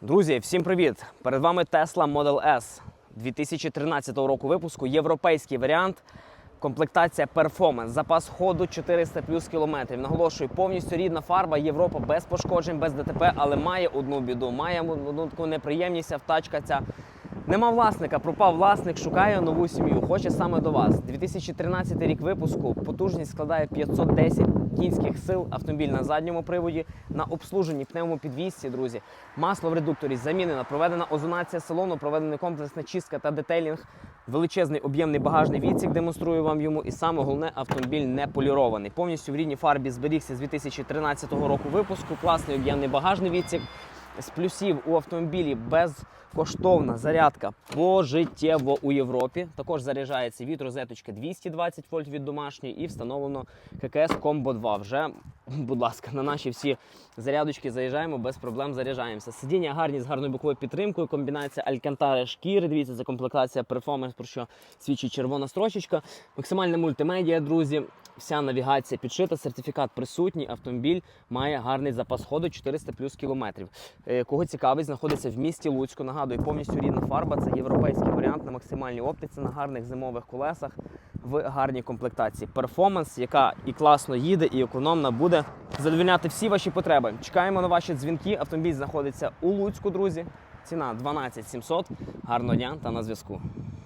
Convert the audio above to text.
Друзі, всім привіт! Перед вами Tesla Model S 2013 року випуску. Європейський варіант. Комплектація Performance, запас ходу 400 плюс кілометрів. Наголошую, повністю рідна фарба, Європа без пошкоджень, без ДТП, але має одну біду, має одну таку неприємність, автачка ця. Нема власника, пропав власник, шукає нову сім'ю. Хоче саме до вас. 2013 рік випуску. Потужність складає 510 кінських сил. Автомобіль на задньому приводі, на обслуженні пневмопідвісці, друзі. Масло в редукторі замінено, проведена озонація салону, проведена комплексна чистка та детейлінг. Величезний об'ємний багажний відсік демонструю вам йому. І саме головне, автомобіль не полірований. Повністю в рідній фарбі зберігся з 2013 року випуску. Класний об'ємний багажний відсік. З плюсів у автомобілі безкоштовна зарядка пожиттєво у Європі. Також заряджається від розеточки 220 вольт від домашньої і встановлено ККС Combo 2. Вже, будь ласка, на наші всі зарядочки заїжджаємо, без проблем заряджаємося. Сидіння гарні з гарною боковою підтримкою, комбінація алькантари шкіри. Дивіться, це комплектація Performance, про що свідчить червона строчечка. Максимальна мультимедіа, друзі. Вся навігація підшита, сертифікат присутній. Автомобіль має гарний запас ходу 400 плюс кілометрів. Е, Кого цікавить, знаходиться в місті Луцьку. Нагадую, повністю рідна фарба. Це європейський варіант на максимальній оптиці, на гарних зимових колесах в гарній комплектації. Перформанс, яка і класно їде, і економна буде задовільняти всі ваші потреби. Чекаємо на ваші дзвінки. Автомобіль знаходиться у Луцьку, друзі. Ціна 12 700. Гарного дня та на зв'язку.